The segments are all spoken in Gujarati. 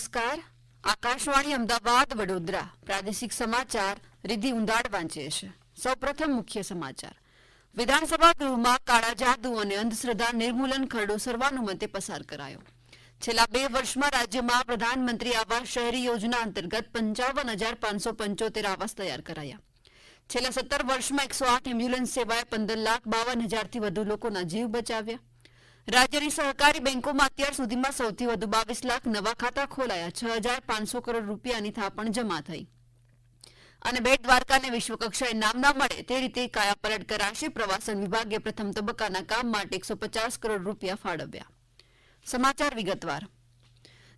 નમસ્કાર. આકાશવાણી અમદાવાદ, વડોદરા. પ્રાદેશિક સમાચાર રિધિ ઉંદાડ વાંચે છે. સૌપ્રથમ મુખ્ય સમાચાર. વિધાનસભા ગૃહમાં કાળા જાદુ અને અંધશ્રદ્ધા નિર્મૂલન ખરડો સર્વાનુમતે પસાર કરાયો. છેલ્લા બે વર્ષમાં રાજ્યમાં પ્રધાનમંત્રી આવાસ શહેરી યોજના અંતર્ગત પંચાવન હજાર પાંચસો પંચોતેર આવાસ તૈયાર કરાયા. છેલ્લા સત્તર વર્ષમાં એકસો આઠ એમ્બ્યુલન્સ સેવાએ પંદર લાખ બાવન હજારથી વધુ લોકોના જીવ બચાવ્યા. રાજ્યની સહકારી બેંકોમાં અત્યાર સુધીમાં સૌથી વધુ બાવીસ લાખ નવા ખાતા ખોલાયા. છ હજાર પાંચસો કરોડ રૂપિયાની થાપણ જમા થઈ. અને બેટ દ્વારકાને વિશ્વકક્ષાએ નામ ના મળે તે રીતે કાયાપલટ કરાશે પ્રવાસન વિભાગે પ્રથમ તબક્કાના કામ માટે એકસો પચાસ કરોડ રૂપિયા ફાળવ્યા. સમાચાર વિગતવાર.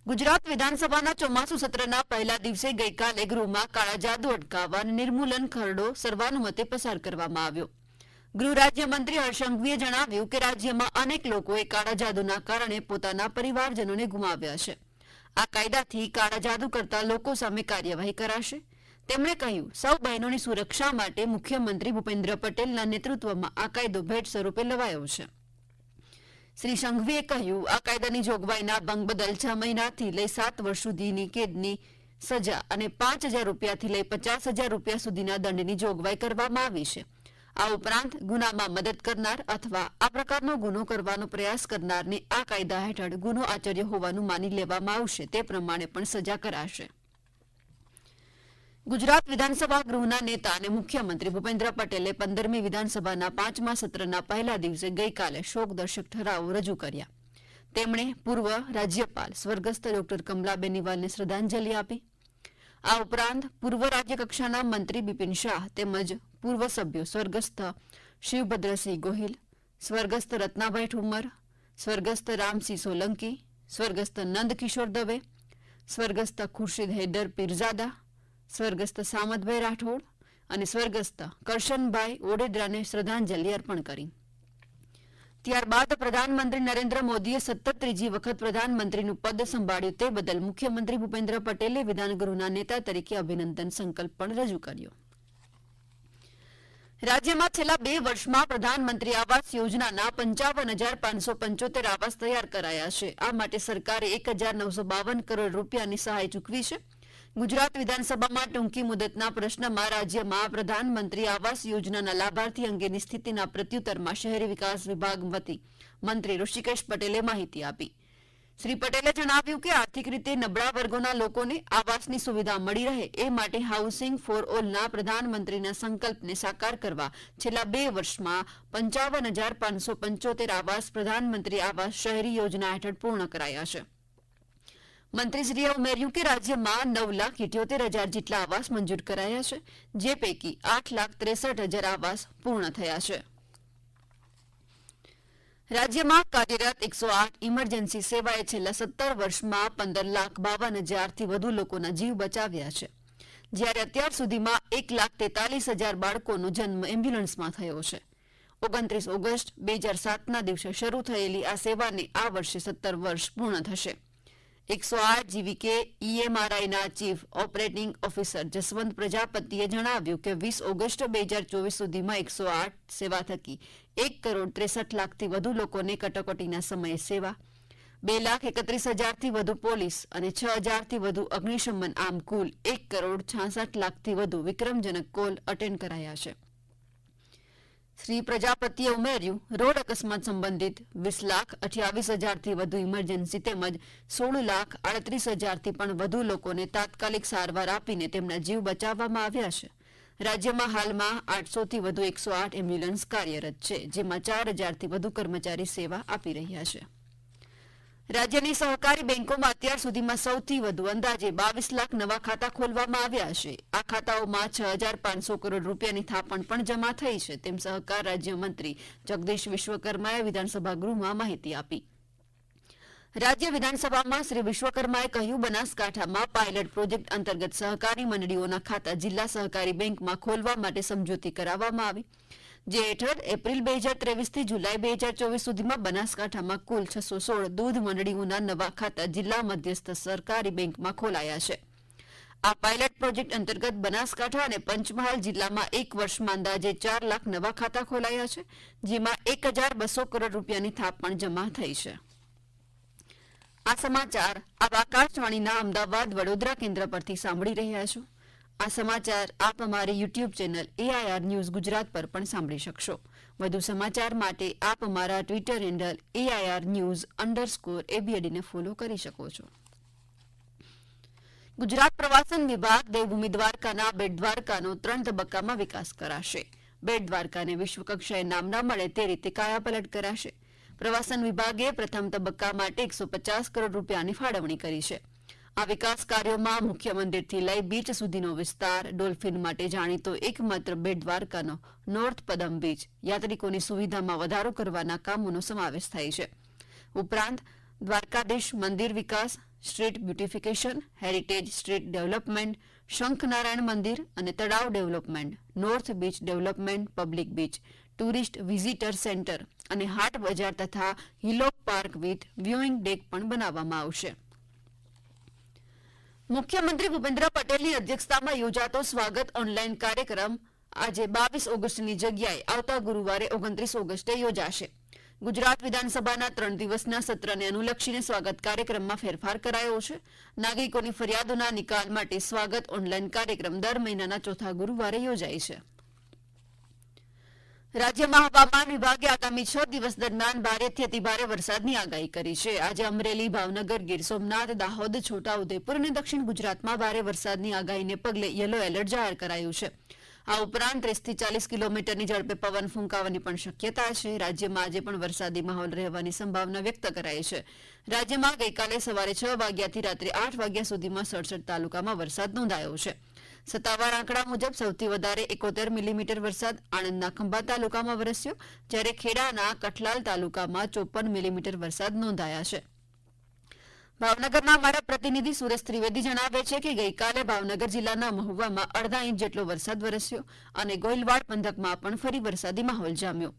ગુજરાત વિધાનસભાના ચોમાસુ સત્રના પહેલા દિવસે ગઈકાલે ગૃહમાં કાળા જાદુ અટકાવવા અને નિર્મૂલન ખરડો સર્વાનુમતે પસાર કરવામાં આવ્યો. ગૃહ રાજ્યમંત્રી હર્ષંઘવીએ જણાવ્યું કે રાજ્યમાં અનેક લોકોએ કાળા જાદુના કારણે પોતાના પરિવારજનોને ગુમાવ્યા છે. આ કાયદાથી કાળા જાદુ કરતા લોકો સામે કાર્યવાહી કરાશે. તેમણે કહ્યું, સૌ બહેનોની સુરક્ષા માટે મુખ્યમંત્રી ભૂપેન્દ્ર પટેલના નેતૃત્વમાં આ કાયદો ભેટ સ્વરૂપે લવાયો છે. શ્રી સંઘવીએ કહ્યું, આ કાયદાની જોગવાઈના ભંગ બદલ છ મહિનાથી લઈ સાત વર્ષ સુધીની કેદની સજા અને પાંચ હજાર રૂપિયાથી લઈ પચાસ હજાર રૂપિયા સુધીના દંડની જોગવાઈ કરવામાં આવી છે. આ ઉપરાંત ગુનામાં મદદ કરનાર અથવા આ પ્રકારનો ગુનો કરવાનો પ્રયાસ કરનારને આ કાયદા હેઠળ ગુનો આચર્ય હોવાનું માની લેવામાં આવશે. તે પ્રમાણે પણ સજા કરાશે. ગુજરાત વિધાનસભા ગૃહના નેતા અને મુખ્યમંત્રી ભૂપેન્દ્ર પટેલે પંદરમી વિધાનસભાના પાંચમા સત્રના પહેલા દિવસે ગઈકાલે શોકદર્શક ઠરાવો રજૂ કર્યા. તેમણે પૂર્વ રાજ્યપાલ સ્વર્ગસ્થ ડોક્ટર કમલાબેન નિવાલને શ્રદ્ધાંજલિ આપી. આ ઉપરાંત પૂર્વ રાજ્યકક્ષાના મંત્રી બિપિન શાહ તેમજ પૂર્વ સભ્યો સ્વર્ગસ્થ શિવભદ્રસિંહ ગોહિલ, સ્વર્ગસ્થ રત્નાભાઈ ઠુમર સ્વર્ગસ્થ રામસિંહ સોલંકી, સ્વર્ગસ્થ નંદકિશોર દવે, સ્વર્ગસ્થ ખુરશીદ હૈદર પીરઝાદા, સ્વર્ગસ્થ સામતભાઈ રાઠોડ અને સ્વર્ગસ્થ કરશનભાઈ ઓડેદરાને શ્રદ્ધાંજલિ અર્પણ કરી. ત્યારબાદ પ્રધાનમંત્રી નરેન્દ્ર મોદીએ સતત ત્રીજી વખત પ્રધાનમંત્રીનું પદ સંભાળ્યું તે બદલ મુખ્યમંત્રી ભૂપેન્દ્ર પટેલે વિધાનગૃહના નેતા તરીકે અભિનંદન સંકલ્પ પણ રજૂ કર્યો. રાજ્યમાં છેલ્લા બે વર્ષમાં પ્રધાનમંત્રી આવાસ યોજનાના પંચાવન હજાર પાંચસો પંચોતેર આવાસ તૈયાર કરાયા છે. આ માટે સરકારે એક હજાર નવસો બાવન કરોડ રૂપિયાની સહાય ચૂકવી છે. ગુજરાત વિધાનસભામાં ટૂંકી મુદતના પ્રશ્નમાં રાજ્યમાં પ્રધાનમંત્રી આવાસ યોજનાના લાભાર્થી અંગેની સ્થિતિના પ્રત્યુત્તરમાં શહેરી વિકાસ વિભાગ વતી મંત્રી ઋષિકેશ પટેલે માહિતી આપી. શ્રી પટેલે જણાવ્યું કે આર્થિક રીતે નબળા વર્ગોના લોકોને આવાસની સુવિધા મળી રહે એ માટે હાઉસિંગ ફોર ઓલના પ્રધાનમંત્રીના સંકલ્પને સાકાર કરવા છેલ્લા બે વર્ષમાં પંચાવન હજાર પાંચસો પંચોતેર આવાસ પ્રધાનમંત્રી આવાસ શહેરી યોજના હેઠળ પૂર્ણ કરાયા છે. મંત્રીશ્રીએ ઉમેર્યું કે રાજ્યમાં નવ લાખ ઇઠ્યોતેર હજાર જેટલા આવાસ મંજૂર કરાયા છે, જે પૈકી આઠ લાખ ત્રેસઠ હજાર આવાસ પૂર્ણ થયા છે. રાજ્યમાં કાર્યરત એકસો આઠ ઇમરજન્સી સેવાએ છેલ્લા સત્તર વર્ષમાં પંદર લાખ બાવન હજારથી વધુ લોકોના જીવ બચાવ્યા છે. જ્યારે અત્યાર સુધીમાં એક લાખ તેતાલીસ હજાર બાળકોનો જન્મ એમ્બ્યુલન્સમાં થયો છે. ઓગણત્રીસ ઓગસ્ટ બે હજાર સાતના દિવસે શરૂ થયેલી આ સેવાને આ વર્ષે સત્તર વર્ષ પૂર્ણ થશે. એકસો આઠ જીવીકે ઈએમઆરઆઈના ચીફ ઓપરેટિંગ ઓફિસર જસવંત પ્રજાપતિએ જણાવ્યું કે વીસ ઓગસ્ટ બે હજાર ચોવીસ સુધીમાં એકસો આઠ સેવા થકી એક કરોડ ત્રેસઠ લાખથી વધુ લોકોને કટોકટીના સમયે સેવા, બે લાખ એકત્રીસ હજારથી વધુ પોલીસ અને છ હજારથી વધુ અગ્નિશમન આમ કુલ એક કરોડ છાસઠ લાખથી વધુ વિક્રમજનક કોલ અટેન્ડ કરાયા છે. શ્રી પ્રજાપતિએ ઉમેર્યું, રોડ અકસ્માત સંબંધિત વીસ લાખ અઠ્યાવીસ હજારથી વધુ ઇમરજન્સી તેમજ સોળ લાખ આડત્રીસ હજારથી પણ વધુ લોકોને તાત્કાલિક સારવાર આપીને તેમના જીવ બચાવવામાં આવ્યા છે. રાજ્યમાં હાલમાં આઠસોથી વધુ એકસો આઠ એમ્બ્યુલન્સ કાર્યરત છે, જેમાં ચાર હજારથી વધુ કર્મચારી સેવા આપી રહ્યા છે. રાજ્યની સહકારી બેંકોમાં અત્યાર સુધીમાં સૌથી વધુ અંદાજે બાવીસ લાખ નવા ખાતા ખોલવામાં આવ્યા છે. આ ખાતાઓમાં છ હજાર પાંચસો કરોડ રૂપિયાની થાપણ પણ જમા થઈ છે. તેમ સહકાર રાજ્યમંત્રી જગદીશ વિશ્વકર્માએ વિધાનસભા ગૃહમાં માહિતી આપી. રાજ્ય વિધાનસભામાં શ્રી વિશ્વકર્માએ કહ્યું, બનાસકાંઠામાં પાયલટ પ્રોજેક્ટ અંતર્ગત સહકારી મંડળીઓના ખાતા જિલ્લા સહકારી બેંકમાં ખોલવા માટે સમજૂતી કરાવવામાં આવી. જે હેઠળ એપ્રિલ બે હજાર ત્રેવીસથી જુલાઈ બે હજાર ચોવીસ સુધીમાં બનાસકાંઠામાં કુલ છસો સોળ દૂધ મંડળીઓના નવા ખાતા જિલ્લા મધ્યસ્થ સરકારી બેંકમાં ખોલાયા છે. આ પાયલટ પ્રોજેક્ટ અંતર્ગત બનાસકાંઠા અને પંચમહાલ જિલ્લામાં એક વર્ષમાં અંદાજે ચાર લાખ નવા ખાતા ખોલાયા છે, જેમાં એક હજાર બસો કરોડ રૂપિયાની થાપ પણ જમા થઈ છે. આ સમાચાર આપ આકાશવાણીના અમદાવાદ વડોદરા કેન્દ્ર પરથી સાંભળી રહ્યા છો. આ સમાચાર આપ અમારી YouTube channel AIR news Gujarat પર પણ સાંભળી શકશો. વધુ સમાચાર માટે આપ અમારા Twitter handle AIR news underscore એબીએડીને follow કરી શકો છો. ગુજરાત પ્રવાસન વિભાગ દેવભૂમિ દ્વારકાના બેટ દ્વારકાનો ત્રણ તબક્કામાં વિકાસ કરાશે. બેટ દ્વારકાને વિશ્વકક્ષાએ નામ ના મળે તે રીતે કાયાપલટ કરાશે. પ્રવાસન વિભાગે પ્રથમ તબક્કા માટે એકસો પચાસ કરોડ રૂપિયાની ફાળવણી કરી છે. આ વિકાસ કાર્યોમાં મુખ્ય મંદિરથી લઈ બીચ સુધીનો વિસ્તાર, ડોલ્ફિન માટે જાણીતો એકમાત્ર બેટ દ્વારકાનો નોર્થ પદમ બીચ. યાત્રિકોની સુવિધામાં વધારો કરવાના કામોનો સમાવેશ થાય છે. ઉપરાંત, દ્વારકાધીશ મંદિર વિકાસ, street beautification, heritage street development, Shankhnarayan મંદિર અને તળાવ development, north beach development, public beach, tourist visitor centre અને હાટ બજાર તથા hillock park with viewing deck પણ બનાવવામાં આવશે. મુખ્યમંત્રી ભૂપેન્દ્ર પટેલની અધ્યક્ષતામાં યોજાતો સ્વાગત ઓનલાઈન કાર્યક્રમ આજે બાવીસ ઓગસ્ટની જગ્યાએ આવતા ગુરુવારે ઓગણત્રીસ ઓગસ્ટે યોજાશે. ગુજરાત વિધાનસભાના ત્રણ દિવસના સત્રને અનુલક્ષીને સ્વાગત કાર્યક્રમમાં ફેરફાર કરાયો છે. નાગરિકોની ફરિયાદોના નિકાલ માટે સ્વાગત ઓનલાઈન કાર્યક્રમ દર મહિનાના ચોથા ગુરુવારે યોજાય છે. રાજ્યમાં હવામાન વિભાગે આગામી છ દિવસ દરમિયાન ભારેથી અતિભારે વરસાદની આગાહી કરી છે. આજે અમરેલી, ભાવનગર, ગીર સોમનાથ, દાહોદ, છોટાઉદેપુર અને દક્ષિણ ગુજરાતમાં ભારે વરસાદની આગાહીને પગલે યલો એલર્ટ જાહેર કરાયું છે. આ ઉપરાંત ત્રીસથી ચાલીસ કિલોમીટરની ઝડપે પવન ફૂંકાવાની પણ શક્યતા છે. રાજ્યમાં આજે પણ વરસાદી માહોલ રહેવાની સંભાવના વ્યક્ત કરાઈ છે. રાજ્યમાં ગઈકાલે સવારે છ વાગ્યાથી રાત્રે આઠ વાગ્યા સુધીમાં સડસઠ તાલુકામાં વરસાદ નોંધાયો છે. સત્તાવાર આંકડા મુજબ સૌથી વધારે એકોતેર મિલીમીટર વરસાદ આણંદના ખંભા તાલુકામાં વરસ્યો, જ્યારે ખેડાના કઠલાલ તાલુકામાં ચોપન મિલીમીટર વરસાદ નોંધાયા છે. ભાવનગરના અમારા પ્રતિનિધિ સુરેશ ત્રિવેદી જણાવે છે કે ગઈકાલે ભાવનગર જિલ્લાના મહુવામાં અડધા ઇંચ જેટલો વરસાદ વરસ્યો અને ગોયલવાડ પંથકમાં પણ ફરી વરસાદી માહોલ જામ્યો.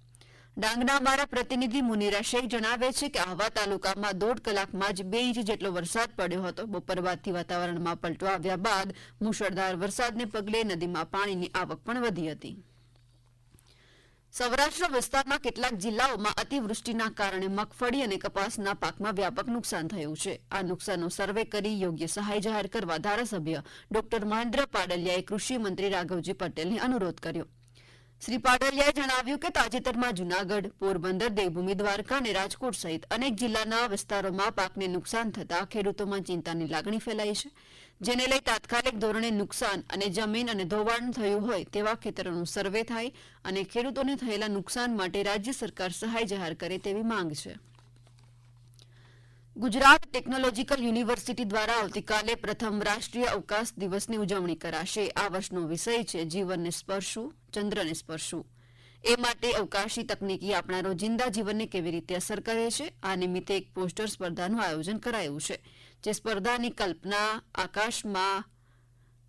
ડાંગના અમારા પ્રતિનિધિ મુનીરા શેખ જણાવે છે કે આહવા તાલુકામાં દોઢ કલાકમાં જ બે ઇંચ જેટલો વરસાદ પડ્યો હતો. બપોર બાદથી વાતાવરણમાં પલટો આવ્યા બાદ મુશળધાર વરસાદને પગલે નદીમાં પાણીની આવક પણ વધી હતી. સૌરાષ્ટ્ર વિસ્તારના કેટલાક જિલ્લાઓમાં અતિવૃષ્ટિના કારણે મગફળી અને કપાસના પાકમાં વ્યાપક નુકસાન થયું છે. આ નુકસાનનો સર્વે કરી યોગ્ય સહાય જાહેર કરવા ધારાસભ્ય ડોક્ટર મહેન્દ્ર પાડલિયાએ કૃષિ મંત્રી રાઘવજી પટેલને અનુરોધ કર્યો. શ્રી પાડલિયાએ જણાવ્યું કે તાજેતરમાં જૂનાગઢ, પોરબંદર, દેવભૂમિ, દ્વારકા અને રાજકોટ સહિત અનેક જિલ્લાના વિસ્તારોમાં પાકને નુકસાન થતા ખેડૂતોમાં ચિંતાની લાગણી ફેલાઈ છે, જેને લઈ તાત્કાલિક ધોરણે નુકસાન અને જમીન અને ધોવાણ થયું હોય તેવા ખેતરોનું સર્વે થાય અને ખેડૂતોને થયેલા નુકસાન માટે રાજ્ય સરકાર સહાય જાહેર કરે તેવી માંગ છે. ગુજરાત ટેકનોલોજીકલ યુનિવર્સિટી દ્વારા આવતીકાલે પ્રથમ રાષ્ટ્રીય અવકાશ દિવસની ઉજવણી કરાશે. આ વર્ષનો વિષય છે જીવનને સ્પર્શવું. ચંદ્રને સ્પર્શવું એ માટે અવકાશી તકનીકી આપણા રોજિંદા જીવનને કેવી રીતે અસર કરે છે? આ નિમિત્તે એક પોસ્ટર સ્પર્ધાનું આયોજન કરાયું છે, જે સ્પર્ધાની કલ્પના આકાશમાં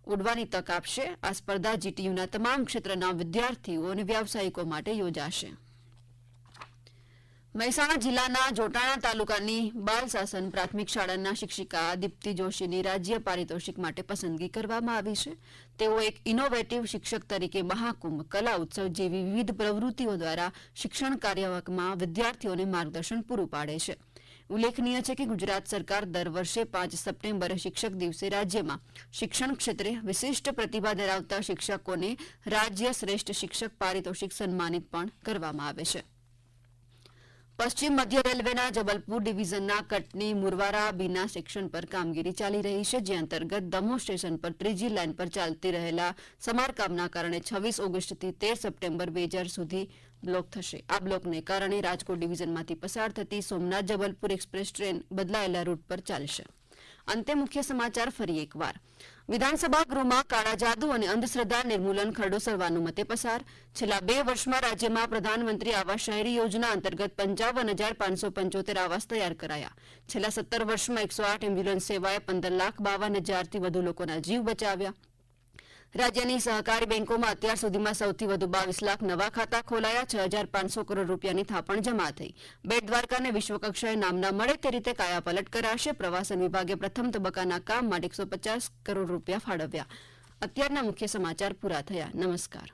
ઉડવાની તક આપશે. આ સ્પર્ધા જીટીયુના તમામ ક્ષેત્રના વિદ્યાર્થીઓ અને વ્યાવસાયિકો માટે યોજાશે. મહેસાણા જિલ્લાના જોટાણા તાલુકાની બાલ શાસન પ્રાથમિક શાળાના શિક્ષિકા દીપ્તિ જોશીની રાજ્ય પારિતોષિક માટે પસંદગી કરવામાં આવી છે. તેઓ એક ઇનોવેટિવ શિક્ષક તરીકે મહાકુંભ, કલા ઉત્સવ જેવી વિવિધ પ્રવૃત્તિઓ દ્વારા શિક્ષણ કાર્યક્રમમાં વિદ્યાર્થીઓને માર્ગદર્શન પૂરું પાડે છે. ઉલ્લેખનીય છે કે ગુજરાત સરકાર દર વર્ષે પાંચ સપ્ટેમ્બરે શિક્ષક દિવસે રાજ્યમાં શિક્ષણ ક્ષેત્રે વિશિષ્ટ પ્રતિભા ધરાવતા શિક્ષકોને રાજ્ય શ્રેષ્ઠ શિક્ષક પારિતોષિક સન્માનિત પણ કરવામાં આવે છે. પશ્ચિમ મધ્ય રેલવેના જબલપુર ડિવિઝનના કટની મુરવારા બીના સેક્શન પર કામગીરી ચાલી રહી છે, જે અંતર્ગત દમો સ્ટેશન પર ત્રીજી લાઇન પર ચાલતી રહેલા સમારકામના કારણે છવ્વીસ ઓગસ્ટથી તેર સપ્ટેમ્બર બે હજાર સુધી બ્લોક થશે. આ બ્લોકને કારણે રાજકોટ ડિવિઝનમાંથી પસાર થતી સોમનાથ જબલપુર એક્સપ્રેસ ટ્રેન બદલાયેલા રૂટ પર ચાલશે. અંતે મુખ્ય સમાચાર ફરી એકવાર. વિધાનસભા ગૃહમાં કાળા જાદુ અને અંધશ્રદ્ધા નિર્મૂલન ખરડો સર્વાનુમતે પસાર. છેલ્લા બે વર્ષમાં રાજ્યમાં પ્રધાનમંત્રી આવાસ શહેરી યોજના અંતર્ગત પંચાવન હજાર પાંચસો પંચોતેર આવાસ તૈયાર કરાયા. છેલ્લા સત્તર વર્ષમાં એકસો આઠ એમ્બ્યુલન્સ સેવાએ પંદર લાખ બાવન હજારથી વધુ લોકોના જીવ બચાવ્યા. રાજ્યની સહકારી બેંકોમાં અત્યાર સુધીમાં સૌથી વધુ બાવીસ લાખ નવા ખાતા ખોલાયા, છ હજાર પાંચસો કરોડ રૂપિયાની થાપણ જમા થઈ. બેટ દ્વારકાને વિશ્વકક્ષાએ નામ ન મળે તે રીતે કાયાપલટ કરાશે. પ્રવાસન વિભાગે પ્રથમ તબક્કાના કામ માટે એકસો પચાસ કરોડ રૂપિયા ફાળવ્યા. અત્યારના મુખ્ય સમાચાર પૂરા થયા. નમસ્કાર.